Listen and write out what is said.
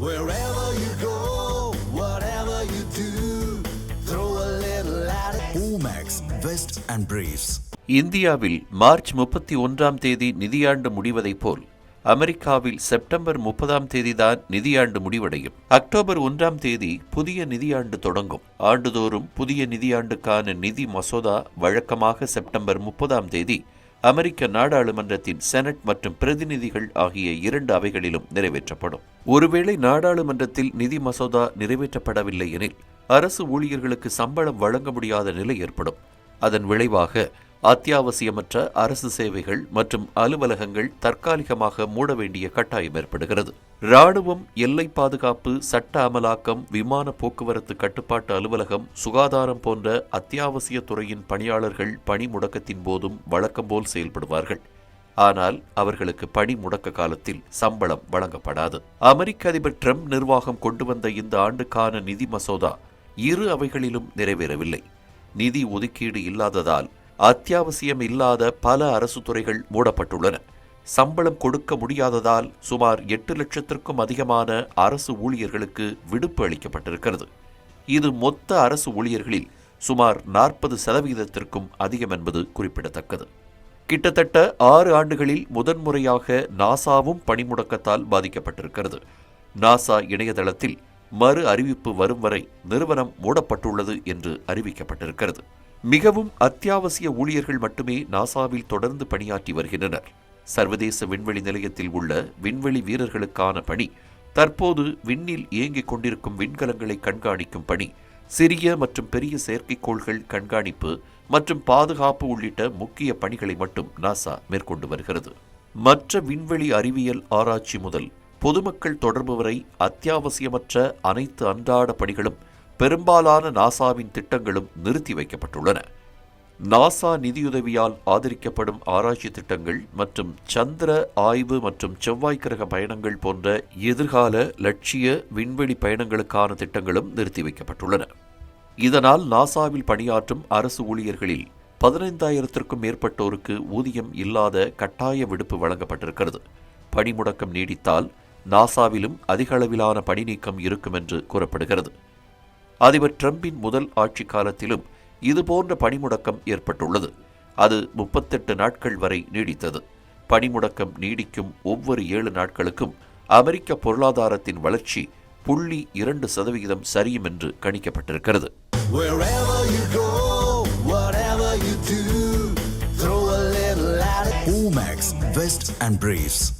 Wherever you go, whatever you do, throw a little at it. Omax, Vest and Briefs. இந்தியாவில் March முப்பத்தி ஒன்றாம் தேதி நிதியாண்டு முடிவதைப் போல் அமெரிக்காவில் September முப்பதாம் தேதிதான் நிதியாண்டு முடிவடையும் அக்டோபர் ஒன்றாம் தேதி புதிய நிதியாண்டு தொடங்கும் ஆண்டுதோறும் புதிய நிதியாண்டுக்கான நிதி மசோதா வழக்கமாக செப்டம்பர் முப்பதாம் தேதி அமெரிக்க நாடாளுமன்றத்தின் செனட் மற்றும் பிரதிநிதிகள் ஆகிய இரண்டு அவைகளிலும் நிறைவேற்றப்படும். ஒருவேளை நாடாளுமன்றத்தில் நிதி மசோதா நிறைவேற்றப்படவில்லை எனில் அரசு ஊழியர்களுக்கு சம்பளம் வழங்க முடியாத நிலை ஏற்படும். அதன் விளைவாக அத்தியாவசியமற்ற அரசு சேவைகள் மற்றும் அலுவலகங்கள் தற்காலிகமாக மூட வேண்டிய கட்டாயம் ஏற்படுகிறது. ராணுவம் எல்லை பாதுகாப்பு சட்ட அமலாக்கம் விமான போக்குவரத்து கட்டுப்பாட்டு அலுவலகம் சுகாதாரம் போன்ற அத்தியாவசிய துறையின் பணியாளர்கள் பணி முடக்கத்தின் போதும் வழக்கம்போல் செயல்படுவார்கள். ஆனால் அவர்களுக்கு பணி முடக்க காலத்தில் சம்பளம் வழங்கப்படாது. அமெரிக்க அதிபர் ட்ரம்ப் நிர்வாகம் கொண்டு வந்த இந்த ஆண்டுக்கான நிதி மசோதா இரு அவைகளிலும் நிறைவேறவில்லை. நிதி ஒதுக்கீடு இல்லாததால் அத்தியாவசியம் இல்லாத பல அரசு துறைகள் மூடப்பட்டுள்ளன. சம்பளம் கொடுக்க முடியாததால் சுமார் எட்டு லட்சத்திற்கும் அதிகமான அரசு ஊழியர்களுக்கு விடுப்பு அளிக்கப்பட்டிருக்கிறது. இது மொத்த அரசு ஊழியர்களில் சுமார் நாற்பது சதவிகிதத்திற்கும் அதிகம் என்பது குறிப்பிடத்தக்கது. கிட்டத்தட்ட ஆறு ஆண்டுகளில் முதன்முறையாக நாசாவும் பணிமுடக்கத்தால் பாதிக்கப்பட்டிருக்கிறது. நாசா இணையதளத்தில் மறு அறிவிப்பு வரும் வரை நிறுவனம் மூடப்பட்டுள்ளது என்று அறிவிக்கப்பட்டிருக்கிறது. மிகவும் அத்தியாவசிய ஊழியர்கள் மட்டுமே நாசாவில் தொடர்ந்து பணியாற்றி வருகின்றனர். சர்வதேச விண்வெளி நிலையத்தில் உள்ள விண்வெளி வீரர்களுக்கான பணி தற்போது விண்ணில் இயங்கிக் கொண்டிருக்கும் விண்கலங்களை கண்காணிக்கும் பணி சிறிய மற்றும் பெரிய செயற்கைக்கோள்கள் கண்காணிப்பு மற்றும் பாதுகாப்பு உள்ளிட்ட முக்கிய பணிகளை மட்டும் நாசா மேற்கொண்டு வருகிறது. மற்ற விண்வெளி அறிவியல் ஆராய்ச்சி முதல் பொதுமக்கள் தொடர்பு வரை அத்தியாவசியமற்ற அனைத்து அன்றாட பணிகளும் பெரும்பாலான நாசாவின் திட்டங்களும் நிறுத்தி வைக்கப்பட்டுள்ளன. நாசா நிதியுதவியால் ஆதரிக்கப்படும் ஆராய்ச்சி திட்டங்கள் மற்றும் சந்திர ஆய்வு மற்றும் செவ்வாய் கிரக பயணங்கள் போன்ற எதிர்கால லட்சிய விண்வெளி பயணங்களுக்கான திட்டங்களும் நிறுத்தி வைக்கப்பட்டுள்ளன. இதனால் நாசாவில் பணியாற்றும் அரசு ஊழியர்களில் பதினைந்தாயிரத்திற்கும் மேற்பட்டோருக்கு ஊதியம் இல்லாத கட்டாய விடுப்பு வழங்கப்பட்டிருக்கிறது. பணிமுடக்கம் நீடித்தால் நாசாவிலும் அதிக அளவிலான பணி நீக்கம் இருக்கும் என்று கூறப்படுகிறது. அதிபர் டிரம்பின் முதல் ஆட்சி காலத்திலும் இதுபோன்ற பணிமுடக்கம் ஏற்பட்டுள்ளது அது முப்பத்தெட்டு நாட்கள் வரை நீடித்தது பணிமுடக்கம் நீடிக்கும் ஒவ்வொரு ஏழு நாட்களுக்கும் அமெரிக்க பொருளாதாரத்தின் வளர்ச்சி புள்ளி இரண்டு சதவிகிதம் சரியும் என்று கணிக்கப்பட்டிருக்கிறது. Omax, Vest and Briefs.